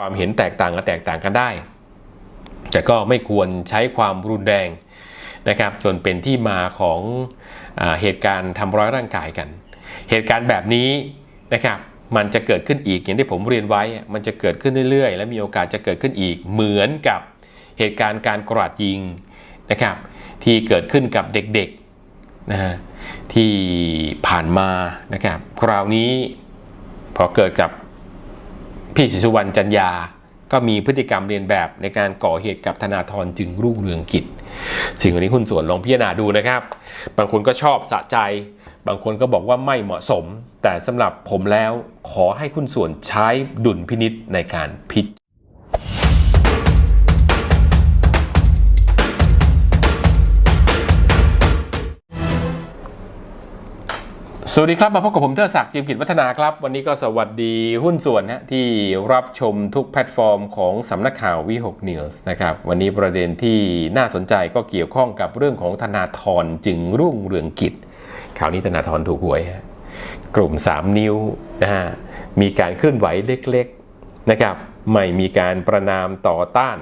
ความเห็นแตกต่างก็แตกต่างกันได้ แต่ก็ไม่ควรใช้ความรุนแรงนะครับ จนเป็นที่มาของอเหตุการณ์ทำร้ายร่างกายกัน เหตุการณ์แบบนี้นะครับมันจะเกิดขึ้นอีกอย่างที่ผมเรียนไว้ มันจะเกิดขึ้นเรื่อยๆ และมีโอกาสจะเกิดขึ้นอีกเหมือนกับเหตุการณ์การกราดยิงนะครับที่เกิดขึ้นกับเด็กๆนะฮะที่ผ่านมานะครับคราวนี้พอเกิดกับ พี่ศิสุวรรณจันยา ก็มีพฤติกรรมเรียนแบบในการก่อเหตุกับธนาธรจึงรุ่งเรืองกิจสิ่งนี้คุณส่วนลองพิจารณาดูนะครับ บางคนก็ชอบสะใจ บางคนก็บอกว่าไม่เหมาะสม แต่สำหรับผมแล้วขอให้คุณส่วนใช้ดุลพินิษในการพิจ สวัสดีครับ มาพบกับผมเทอศักดิ์จิมกิจวัฒนาครับ วันนี้ก็สวัสดีหุ้นส่วนนะที่รับชมทุกแพลตฟอร์มของสำนักข่าววิหกนิวส์นะครับวันนี้ประเด็นที่น่าสนใจก็เกี่ยวข้องกับเรื่องของธนาธรจึงรุ่งเรืองกิจข่าวนี้ธนาธรถูกหวยฮะกลุ่ม 3 นิ้วนะฮะมีการเคลื่อนไหวเล็กๆนะครับไม่มีการประนามต่อต้าน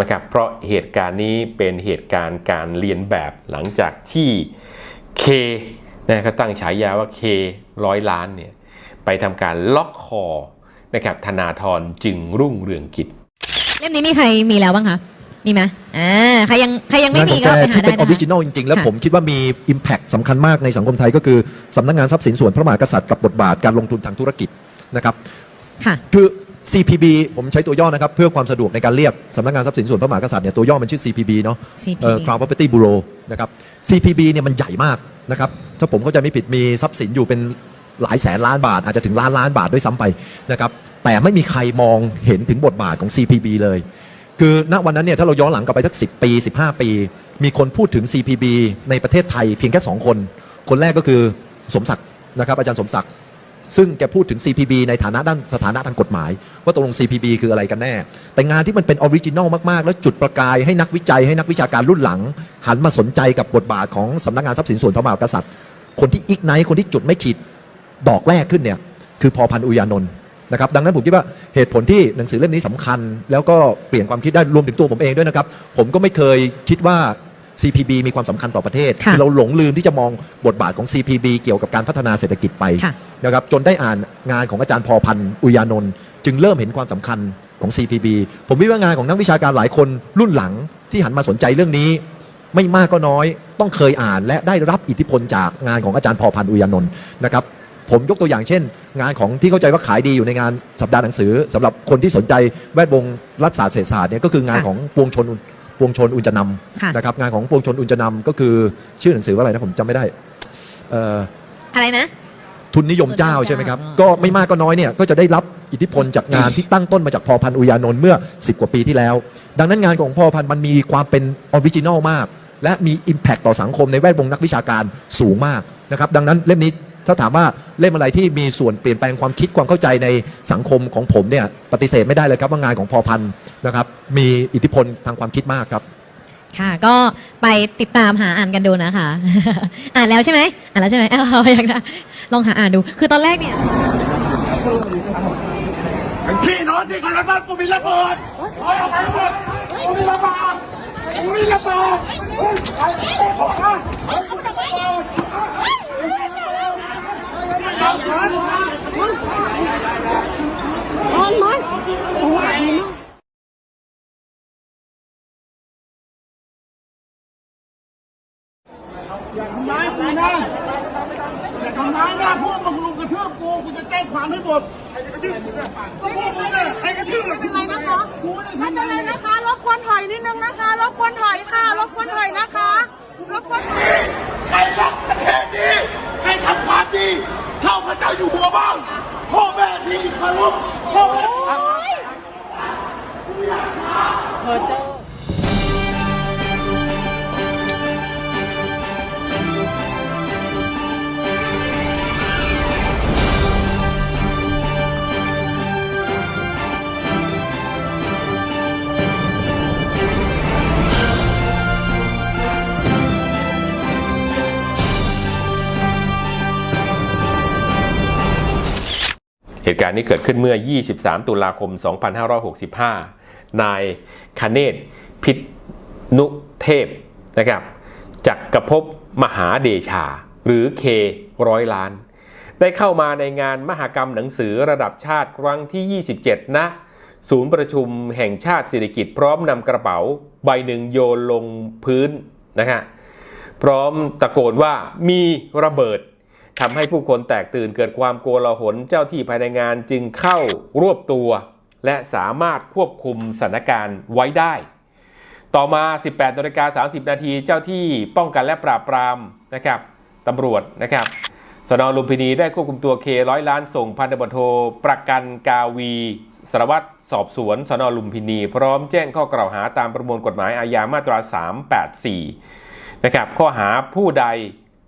นะครับเพราะเหตุการณ์นี้เป็นเหตุการณ์การเรียนแบบหลังจากที่เค นะก็ตั้งฉายาว่าเคร้อยล้านเนี่ยไปทำการล็อกคอนะครับธนาธรจึงรุ่งเรืองกิจ เล่มนี้มีใครมีแล้วบ้างคะ มีไหมอ่าใครยังใครยังไม่งานขมีองก็แกไปที่หาได้เป็นอนะอริจิคะนอลจริงๆ แล้วค่ะผมคิดว่ามี Impact สำคัญมากในสังคมไทยก็คือสำนักงานทรัพย์สินส่วนพระมหากษัตริย์กับบทบาทการลงทุนทางธุรกิจนะครับค่ะคือ CPB ผมใช้ตัวย่อนะครับ เพื่อความสะดวกในการเรียกสำนักงานทรัพย์สินส่วนพระมหากษัตริย์เนี่ยตัวย่อมันชื่อ CPB เนาะ CPB เอ่อ Crown Property Bureau นะครับ CPB เนี่ยมันใหญ่มาก นะครับถ้าผมเข้าใจไม่ผิดมีทรัพย์สินอยู่เป็นหลายแสนล้านบาทอาจจะถึงล้านล้านบาทด้วยซ้ำไปนะครับแต่ไม่มีใครมองเห็นถึงบทบาทของ CPB เลย คือณวันนั้นเนี่ยถ้าเราย้อนหลังกลับไปสัก10 ปี 15 ปี มีคนพูดถึง CPB ในประเทศไทยเพียงแค่ 2 คน คนแรกก็คือสมศักดิ์นะครับอาจารย์สมศักดิ์ ซึ่งแกพูดถึง CPB ในฐานะด้านสถานะทางกฎหมาย ว่าตกลง CPB คืออะไรกันแน่ แต่งานที่มันเป็นออริจินอลมาก ๆ แล้วจุดประกายให้นักวิจัยให้นักวิชาการรุ่นหลัง หันมาสนใจกับบทบาทของสำนักงานทรัพย์สินส่วนพระมหากษัตริย์ คนที่อีกไนคนที่จุดไม่ขีดดอกแรกขึ้นเนี่ยคือพอพันอุยานนท์นะครับดังนั้นผมคิดว่าเหตุผลที่หนังสือเล่มนี้สำคัญ แล้วก็เปลี่ยนความคิดได้รวมถึงตัวผมเองด้วยนะครับ ผมก็ไม่เคยคิดว่า CPB มีความสำคัญต่อประเทศค่ะอเราหลงลืมที่จะมองบทบาทของ CPB เกี่ยวกับการพัฒนาเศรษฐกิจไปค่ะ นะครับจนได้อ่านงานของอาจารย์พอพันธ์อุยานนท์จึงเริ่มเห็นความสำคัญของ CPB ผมวิว่างานของนักวิชาการหลายคนรุ่นหลังที่หันมาสนใจเรื่องนี้ ไม่มากก็น้อยต้องเคยอ่านและได้รับอิทธิพลจากงานของอาจารย์พอพันธ์อุยานนท์นะครับ ผมยกตัวอย่างเช่น งานของที่เข้าใจว่าขายดีอยู่ในงานสัปดาห์หนังสือสำหรับคนที่สนใจแวดวงรัฐศาสตร์เศรษฐศาสตร์เนี่ยก็คืองานค่ะ ของปวงชน ปวงชนอุญจนค่ะำนะครับงานของปวงชนอุญจนำก็คือชื่อหนังสือว่าอะไรนะผมจำไม่ได้เอ่ออะไรนะ ทุนนิยมเจ้าใช่ไหมครับอ่าก็ไม่มากก็น้อยเนี่ยก็จะได้รับอิทธิพลจากงานที่ตั้งต้นมาจากพอพันธ์อุยานนท์เมื่อ 10 กว่าปีที่แล้ว ดังนั้นงานของพอพันธ์มันมีความเป็นออริจินอลมาก และมี Impact ต่อสังคมในแวดวงนักวิชาการสูงมากนะครับดังนั้นเล่มนี้ ถ้าถามว่าเล่มอะไรที่มีส่วนเปลี่ยนแปลงความคิดความเข้าใจในสังคมของผมเนี่ยปฏิเสธไม่ได้เลยครับว่างานของพอพันธ์นะครับมีอิทธิพลทางความคิดมากครับ ค่ะ ก็ไปติดตามหาอ่านกันดูนะคะ อ่านแล้วใช่ไหมอ่านแล้วใช่ไหมเอาอยากได้ลองหาอ่านดู คือตอนแรกเนี่ย พี่น้องที่คนละบ้านกูมีระเบิดถอยออกไปหมดกูมีระเบิดกูมีระเบิดเฮ้ยไปไปขอนะเฮ้ยกูมีระเบิดมันมันโอย่าทำร้ายกูนะอย่าทำร้ายนะพวกมึงลุมกระทืบกูกูจะแจ้งความให้หมดใครกระทืบกูเนี่ยก็พวกมึงเนี่ยใครกระทืบไม่เป็นไรนะคะไม่เป็นไรนะคะรบกวนถอยนิดนึงนะคะรบกวนถอยค่ะรบกวนถอยนะคะรบกวนถอยใครรักประเทศนี้ใครทำ ความดี เท่าพระเจ้าอยู่หัวบ้างพ่อแม่ที่เคารพพ่อแม่เเห ตุการณ์นี้เกิดขึ้นเมื่อ 23 ตุลาคม 2565 นายคเนศพิษนุเทพนะครับจักกรภพมหาเดชา หรือเคร้อยล้าน ได้เข้ามาในงานมหกรรมหนังสือระดับชาติครั้งที่ 27ณศูนย์ประชุมแห่งชาติสิริกิติ์พร้อมนำกระเป๋า ใบหนึ่งโยนลงพื้นนะฮะพร้อมตะโกนว่ามีระเบิด ทำให้ผู้คนแตกตื่นเกิดความโกลาหลเจ้าที่ภายในงานจึงเข้ารวบตัว และสามารถควบคุมสถานการณ์ไว้ได้ ต่อมา 18นาฬิกา30 นาทีเจ้าที่ป้องกันและปราบปรามนะครับตำรวจนะครับสนลุมพินีได้ควบคุมตัวเคร้อยล้านส่งพันตำรวจโทประกันกาวีสารวัตรสอบสวนสนลุมพินี พร้อมแจ้งข้อกล่าวหาตามประมวลกฎหมายอาญามาตรา 384 นะครับข้อหาผู้ใด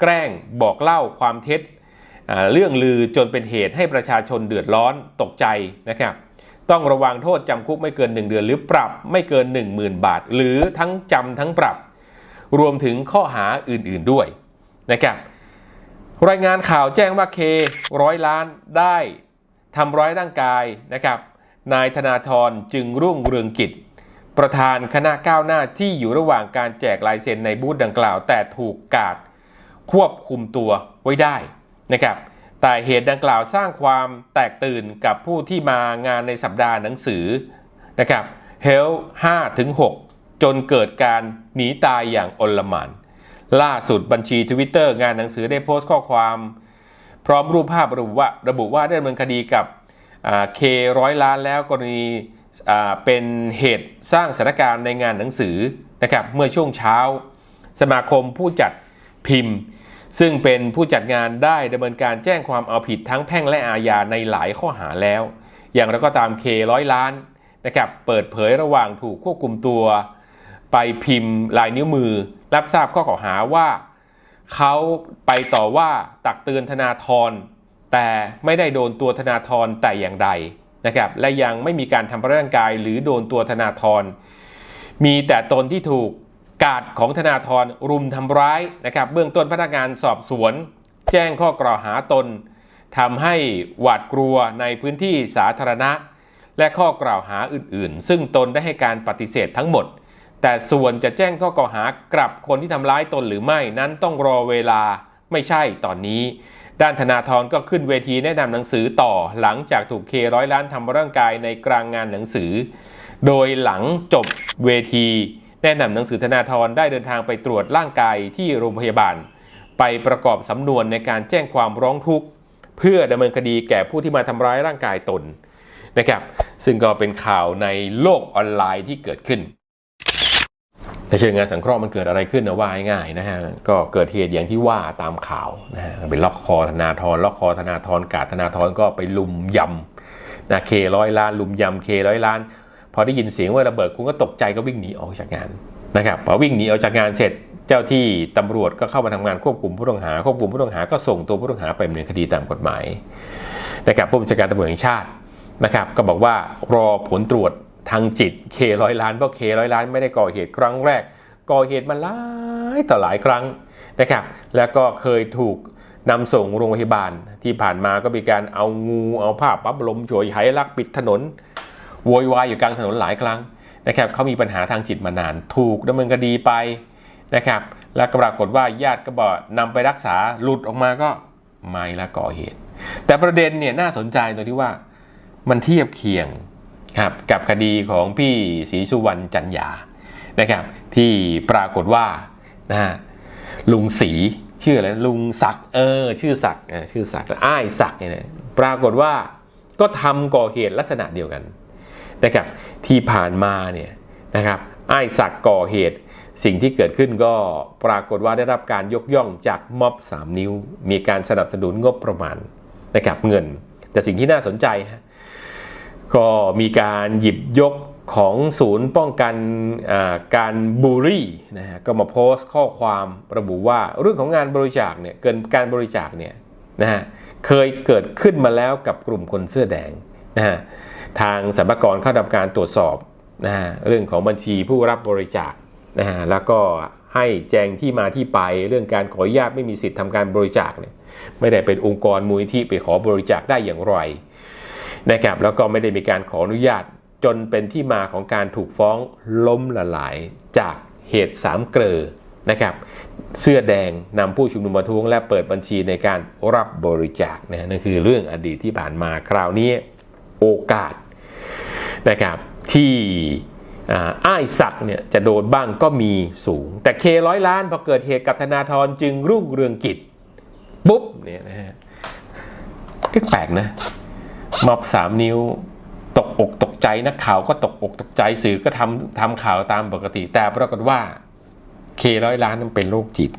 แกล้งบอกเล่าความเท็จเรื่องลือจนเป็นเหตุให้ประชาชนเดือดร้อนตกใจนะครับต้องระวังโทษจำคุกไม่เกิน 1 เดือน หรือปรับไม่เกิน 10,000 บาท หรือทั้งจำทั้งปรับ รวมถึงข้อหาอื่นๆด้วยนะครับรายงานข่าวแจ้งว่าเคร้อยล้านได้ทำร้ายร่างกายนะครับนายธนาธรจึงรุ่งเรืองกิจ ประธานคณะก้าวหน้าที่อยู่ระหว่างการแจกลายเซ็นในบูธดังกล่าว แต่ถูกกาด ควบคุมตัวไว้ได้นะครับแต่เหตุดังกล่าวสร้างความแตกตื่นกับผู้ที่มางานในสัปดาห์หนังสือนะครับ Health 5ถึง6จนเกิดการหนีตายอย่างอลหม่านล่าสุดบัญชี Twitter งานหนังสือได้โพสต์ข้อความ พร้อมรูปภาพระบุว่าระบุว่าได้ดำเนินคดีกับเคร้อยล้านแล้วกรณีเป็นเหตุสร้างสถานการณ์ในงานหนังสือนะครับเมื่อช่วงเช้า สมาคมผู้จัดพิมพ์ ซึ่งเป็นผู้จัดงานได้ดำเนินการแจ้งความเอาผิดทั้งแพ่งและอาญาในหลายข้อหาแล้ว อย่างไรก็ตามเคร้อยล้านนะครับเปิดเผยระหว่างถูกควบคุมตัว ไปพิมพ์ลายนิ้วมือ รับทราบข้อกล่าวหาว่าเขาไปต่อว่าตักเตือนธนาธรแต่ไม่ได้โดนตัวธนาธรแต่อย่างใดนะครับและยังไม่มีการทำร้ายร่างกายหรือโดนตัวธนาธรมีแต่ตนที่ถูก กาดของธนาธรรุมทำร้ายนะครับ เบื้องต้นพนักงานสอบสวน แจ้งข้อกล่าวหาตนทำให้หวาดกลัวในพื้นที่สาธารณะ และข้อกล่าวหาอื่นๆ ซึ่งตนได้ให้การปฏิเสธทั้งหมด แต่ส่วนจะแจ้งข้อกล่าวหากลับคนที่ทำร้ายตนหรือไม่นั้นต้องรอเวลาไม่ใช่ตอนนี้ ด้านธนาธรก็ขึ้นเวทีแนะนำหนังสือต่อหลังจากถูกเคร้อยล้านทำร่างกายในกลางงานหนังสือ โดยหลังจบเวที แนะนำหนังสือธนาธรได้เดินทางไปตรวจร่างกายที่โรงพยาบาล ไปประกอบสำนวนในการแจ้งความร้องทุกข์ เพื่อดำเนินคดีแก่ผู้ที่มาทำร้ายร่างกายตนนะครับ ซึ่งก็เป็นข่าวในโลกออนไลน์ที่เกิดขึ้นในเชิงงานสังเคราะห์มันเกิดอะไรขึ้นนะว่าง่ายๆนะฮะก็เกิดเหตุอย่างที่ว่าตามข่าวนะฮะเป็นล็อกคอธนาธรล็อกคอธนาธรกาดธนาธรก็ไปลุมยำนะเคร้อยล้านลุมยำเคร้อยล้าน อได้ยินเสียงว่าระเบิดคุณก็ตกใจก็วิ่งหนีออกจากงานนะครับพอวิ่งหนีออกจากงานเสร็จเจ้าที่ตำรวจก็เข้ามาทำงานควบคุมผู้ต้องหาควบคุมผู้ต้องหาก็ส่งตัวผู้ต้องหาไปดำเนินคดีตามกฎหมายนะครับผู้บัญชาการตำรวจแห่งชาตินะครับ ก็บอกว่ารอผลตรวจทางจิตเคร้อยล้านเพราะเคร้อยล้านไม่ได้ก่อเหตุครั้งแรก ก่อเหตุมาหลายต่อหลายครั้งนะครับ แล้วก็เคยถูกนำส่งโรงพยาบาลที่ผ่านมาก็มีการเอางูเอาผ้าปั๊บลมช่วยไหลักปิดถนน โวยวายอยู่กลางถนนหลายครั้งนะครับเขามีปัญหาทางจิตมานาน ถูกดำเนินคดีไปนะครับ แล้วก็ปรากฏว่าญาติก็บอกนำไปรักษาหลุดออกมาก็ไม่ละก่อเหตุ แต่ประเด็นเนี่ยน่าสนใจตรงที่ว่ามันเทียบเคียงครับกับคดีของพี่ศรีสุวรรณจันยานะครับ ที่ปรากฏว่านะฮะลุงศรีชื่ออะไรลุงศักด์เออชื่อศักด์ชื่อศักอ้ายศักด์เนี่ยนะปรากฏว่าก็ทำก่อเหตุลักษณะเดียวกัน นะครับที่ผ่านมาเนี่ยนะครับไอ้ศักก่อเหตุ สิ่งที่เกิดขึ้นก็ปรากฏว่าได้รับการยกย่องจากม็อบ 3 นิ้ว มีการสนับสนุนงบประมาณนะครับเงิน แต่สิ่งที่น่าสนใจก็มีการหยิบยกของศูนย์ป้องกันการบูลลี่นะฮะก็มาโพสต์ข้อความระบุว่าเรื่องของงานบริจาคเนี่ยเกินการบริจาคเนี่ยนะฮะเคยเกิดขึ้นมาแล้วกับกลุ่มคนเสื้อแดงนะฮะ ทางสรรพากรเข้าทำการตรวจสอบนะฮะเรื่องของบัญชีผู้รับบริจาคนะฮะแล้วก็ให้แจงที่มาที่ไปเรื่องการขออนุญาตไม่มีสิทธิ์ทำการบริจาคเนี่ยไม่ได้เป็นองค์กรมูลนิธิไปขอบริจาคได้อย่างไรนะครับแล้วก็ไม่ได้มีการขออนุญาตจนเป็นที่มาของการถูกฟ้องล้มละลายจากเหตุสามเกลอนะครับเสื้อแดงนำผู้ชุมนุมมาท้วงและเปิดบัญชีในการรับบริจาคนะนั่นคือเรื่องอดีตที่ผ่านมาคราวนี้ โอกาสนะครับที่อ่าอ้ายศักดิ์เนี่ยจะโดนบ้างก็มีสูง แต่เคร้อยล้านพอเกิดเหตุกับธนาธรจึงรุ่งเรืองกิจปุ๊บเนี่ยนะฮะแปลกนะมอบสามนิ้วตกอกตกใจนักข่าวก็ตกอกตกใจสื่อก็ทำทำข่าวตามปกติ แต่ปรากฏว่าเคร้อยล้านนั้นเป็นโรคจิต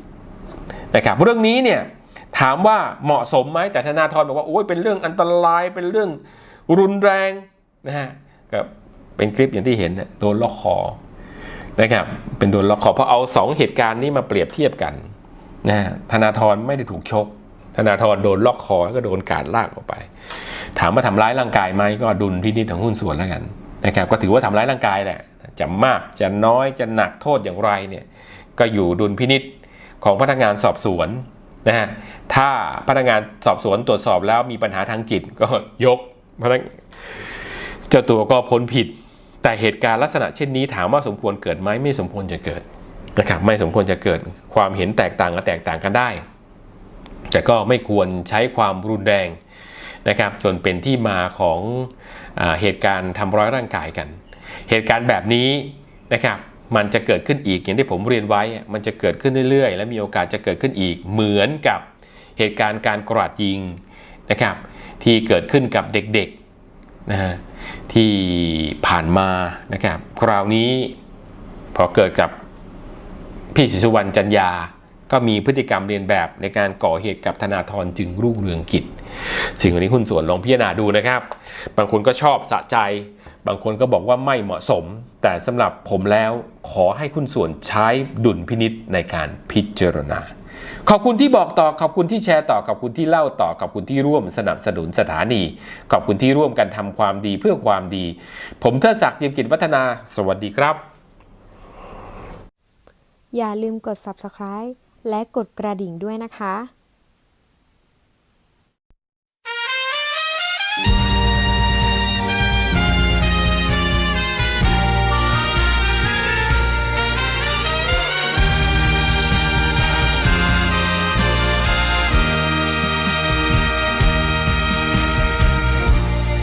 นะครับเรื่องนี้เนี่ยถามว่าเหมาะสมไหมแต่ธนาธรบอกว่าโอ้ยเป็นเรื่องอันตรายเป็นเรื่อง รุนแรงนะฮะก็เป็นคลิปอย่างที่เห็นโดนล็อกคอนะครับเป็นโดนล็อกคอเพราะเอาสองเหตุการณ์นี้มาเปรียบเทียบกันนะฮะธนาธรไม่ได้ถูกชก ธนาธรโดนล็อกคอแล้วก็โดนการลากออกไป ถามว่าทำร้ายร่างกายไหมก็ดุลพินิจของหุ้นส่วนแล้วกันนะครับก็ถือว่าทำร้ายร่างกายแหละจะมากจะน้อยจะหนักโทษอย่างไรเนี่ยก็อยู่ดุลพินิษของพนักงานสอบสวนนะฮะถ้าพนักงานสอบสวนตรวจสอบแล้วมีปัญหาทางจิตก็ยก พนักเจ้าตัวก็พ้นผิด แต่เหตุการณ์ลักษณะเช่นนี้ถามว่าสมควรเกิดไหมไม่สมควรจะเกิดนะครับไม่สมควรจะเกิดความเห็นแตกต่างก็แตกต่างกันได้ แต่ก็ไม่ควรใช้ความรุนแรงนะครับจนเป็นที่มาของอเหตุการณ์ทำร้ายร่างกายกัน เหตุการณ์แบบนี้นะครับมันจะเกิดขึ้นอีกอย่างที่ผมเรียนไว้ มันจะเกิดขึ้นเรื่อยๆ และมีโอกาสจะเกิดขึ้นอีกเหมือนกับเหตุการณ์การกราดยิงนะครับ ที่เกิดขึ้นกับเด็กๆนะฮะที่ผ่านมานะครับคราวนี้พอเกิดกับพี่ศิสุวรรณจันยา ก็มีพฤติกรรมเรียนแบบในการก่อเหตุกับธนาธรจึงรุ่งเรืองกิจสิ่งเหล่านี้หุ้นส่วนลองพิจารณาดูนะครับ บางคนก็ชอบสะใจ บางคนก็บอกว่าไม่เหมาะสม แต่สำหรับผมแล้วขอให้หุ้นส่วนใช้ดุลพินิษในการพิจารณา ขอบคุณที่บอกต่อขอบคุณที่แชร์ต่อขอบคุณที่เล่าต่อขอบคุณที่ร่วมสนับสนุนสถานี ขอบคุณที่ร่วมกันทำความดีเพื่อความดี ผมเทิดศักดิ์จิมกิจวัฒนา สวัสดีครับ อย่าลืมกด subscribe และกดกระดิ่งด้วยนะคะ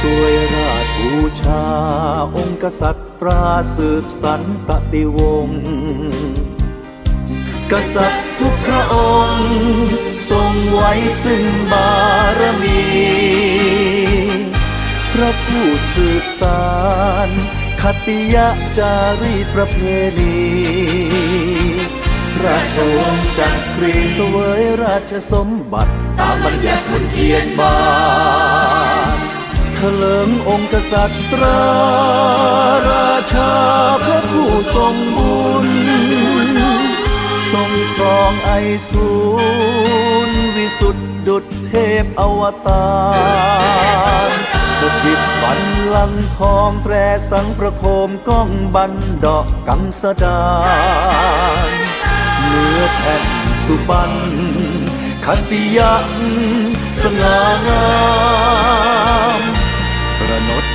ช่วยราชบูชา องค์กษัตริย์ตราสืบสันตติวงศ์กษัตริย์ทุกพระองค์ ทรงไว้ซึ่งบารมี พระผู้สืบสารคติยะจารีประเพณีราชวงศ์จักรีเสวยราชสมบัติ ตามบัญญัติมนเทียนบาน เถลิงองค์กษัตริย์ตราราชาพระผู้ทรงบุญ ทรงครองไอสูรวิสุทธิดุจเทพอวตารสถิตบันลังทองแตรสังประโคมก้องบันดอกกังสดานเนื้อแผ่นสุบันคติยันสง่างามประน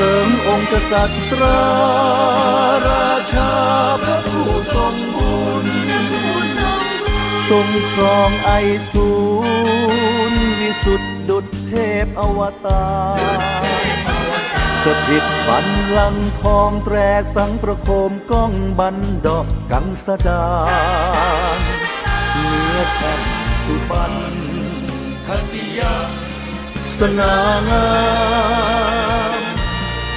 ลิมองค์กษัตริย์ราชาพระผู้ทรงบุญทรงครองไอสูรวิสุทธิดุจเทพอวตารสถิตบันลังทองแตรสังประโคมก้องบันดอกกังสดาเนื้อแผ่นสุพรรณทัติยาสง่างาม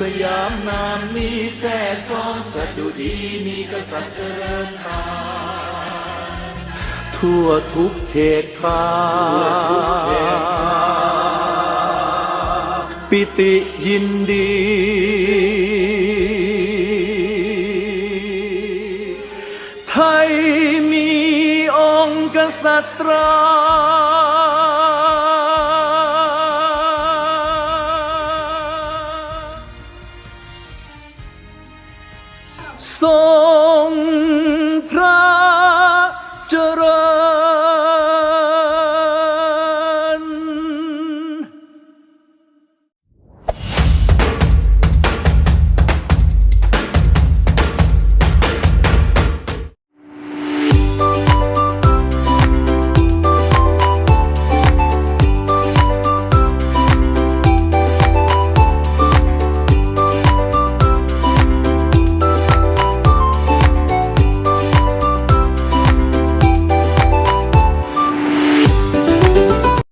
สยามนามนี้แท้ซองสดุดีมีกษัตริย์เจริญตาทั่วทุกเขตขาปิติยินดี ไทยมีองค์กษัตริย์